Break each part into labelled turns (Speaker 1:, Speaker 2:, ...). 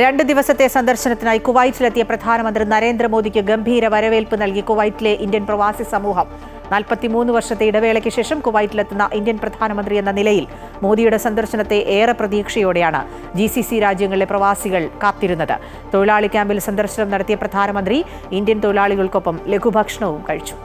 Speaker 1: രണ്ട് ദിവസത്തെ സന്ദർശനത്തിനായി കുവൈറ്റിലെത്തിയ പ്രധാനമന്ത്രി നരേന്ദ്രമോദിക്ക് ഗംഭീര വരവേൽപ്പ് നൽകി കുവൈറ്റിലെ ഇന്ത്യൻ പ്രവാസി സമൂഹം. നാൽപ്പത്തിമൂന്ന് വർഷത്തെ ഇടവേളയ്ക്ക് ശേഷം കുവൈറ്റിലെത്തുന്ന ഇന്ത്യൻ പ്രധാനമന്ത്രി എന്ന നിലയിൽ മോദിയുടെ സന്ദർശനത്തെ ഏറെ പ്രതീക്ഷയോടെയാണ് ജി സി സി രാജ്യങ്ങളിലെ പ്രവാസികൾ കാത്തിരുന്നത്. തൊഴിലാളി ക്യാമ്പിൽ സന്ദർശനം നടത്തിയ പ്രധാനമന്ത്രി ഇന്ത്യൻ തൊഴിലാളികൾക്കൊപ്പം ലഘുഭക്ഷണവും കഴിച്ചു.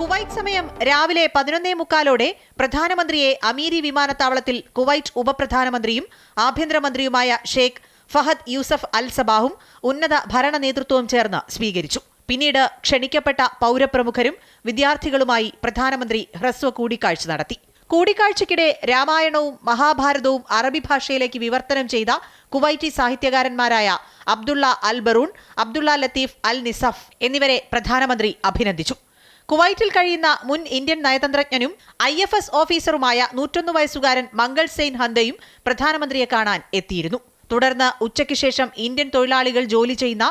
Speaker 2: കുവൈറ്റ് സമയം രാവിലെ പതിനൊന്നേ മുക്കാലോടെ പ്രധാനമന്ത്രിയെ അമീരി വിമാനത്താവളത്തിൽ കുവൈറ്റ് ഉപപ്രധാനമന്ത്രിയും ആഭ്യന്തരമന്ത്രിയുമായ ഷേഖ് ഫഹദ് യൂസഫ് അൽ സബാഹും ഉന്നത ഭരണ നേതൃത്വവും ചേർന്ന് സ്വീകരിച്ചു. പിന്നീട് ക്ഷണിക്കപ്പെട്ട പൗരപ്രമുഖരും വിദ്യാർത്ഥികളുമായി പ്രധാനമന്ത്രി ഹ്രസ്വ കൂടിക്കാഴ്ച നടത്തി. കൂടിക്കാഴ്ചയ്ക്കിടെ രാമായണവും മഹാഭാരതവും അറബി ഭാഷയിലേക്ക് വിവർത്തനം ചെയ്ത Kuwaiti സാഹിത്യകാരന്മാരായ Abdullah Al Baroun Abdullah Latif Al Nisaf എന്നിവരെ പ്രധാനമന്ത്രി അഭിനന്ദിച്ചു. കുവൈറ്റിൽ കഴിയുന്ന മുൻ ഇന്ത്യൻ നയതന്ത്രജ്ഞനും ഐ എഫ് എസ് ഓഫീസറുമായ നൂറ്റൊന്ന് വയസ്സുകാരൻ മംഗൾ സെയിൻ ഹന്തയും പ്രധാനമന്ത്രിയെ കാണാൻ എത്തിയിരുന്നു. തുടർന്ന് ഉച്ചയ്ക്ക് ശേഷം ഇന്ത്യൻ തൊഴിലാളികൾ ജോലി ചെയ്യുന്ന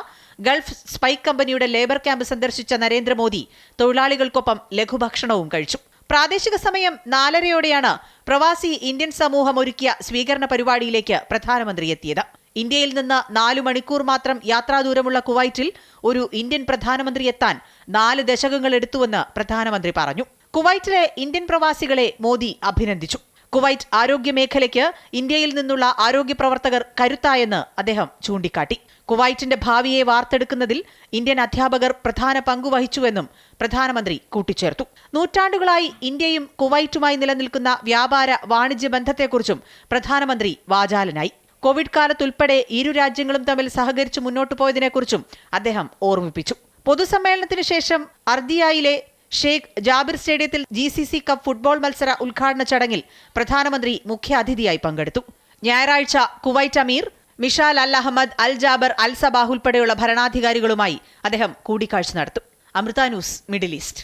Speaker 2: ഗൾഫ് സ്പൈക്ക് കമ്പനിയുടെ ലേബർ ക്യാമ്പ് സന്ദർശിച്ച നരേന്ദ്രമോദി തൊഴിലാളികൾക്കൊപ്പം ലഘുഭക്ഷണവും കഴിച്ചു. പ്രാദേശിക സമയം നാലരയോടെയാണ് പ്രവാസി ഇന്ത്യൻ സമൂഹം ഒരുക്കിയ സ്വീകരണ പരിപാടിയിലേക്ക് പ്രധാനമന്ത്രി എത്തിയത്. ഇന്ത്യയിൽ നിന്ന് നാലു മണിക്കൂർ മാത്രം യാത്രാദൂരമുള്ള കുവൈറ്റിൽ ഒരു ഇന്ത്യൻ പ്രധാനമന്ത്രി എത്താൻ നാല് ദശകങ്ങൾ എടുത്തുവെന്ന് പ്രധാനമന്ത്രി പറഞ്ഞു. കുവൈറ്റിലെ ഇന്ത്യൻ പ്രവാസികളെ മോദി അഭിനന്ദിച്ചു. കുവൈറ്റ് ആരോഗ്യ മേഖലയ്ക്ക് ഇന്ത്യയിൽ നിന്നുള്ള ആരോഗ്യ പ്രവർത്തകർ കരുത്തായെന്ന് അദ്ദേഹം ചൂണ്ടിക്കാട്ടി. കുവൈറ്റിന്റെ ഭാവിയെ വാർത്തെടുക്കുന്നതിൽ ഇന്ത്യൻ അധ്യാപകർ പ്രധാന പങ്കുവഹിച്ചുവെന്നും പ്രധാനമന്ത്രി കൂട്ടിച്ചേർത്തു. നൂറ്റാണ്ടുകളായി ഇന്ത്യയും കുവൈറ്റുമായി നിലനിൽക്കുന്ന വ്യാപാര വാണിജ്യ ബന്ധത്തെക്കുറിച്ചും പ്രധാനമന്ത്രി വാചാലനായി. കോവിഡ് കാലത്തുൾപ്പെടെ ഇരു രാജ്യങ്ങളും തമ്മിൽ സഹകരിച്ച് മുന്നോട്ടു പോയതിനെക്കുറിച്ചും അദ്ദേഹം ഓർമ്മിപ്പിച്ചു. പൊതുസമ്മേളനത്തിന് ശേഷം അർദിയായിലെ ഷേഖ് ജാബിർ സ്റ്റേഡിയത്തിൽ G C C cup football മത്സര ഉദ്ഘാടന ചടങ്ങിൽ പ്രധാനമന്ത്രി മുഖ്യാതിഥിയായി പങ്കെടുത്തു. ഞായറാഴ്ച Kuwait Amir Mishal Al Ahmad Al Jaber Al Sabah ഉൾപ്പെടെയുള്ള ഭരണാധികാരികളുമായി അദ്ദേഹം കൂടിക്കാഴ്ച നടത്തും. Amrita news Middle East.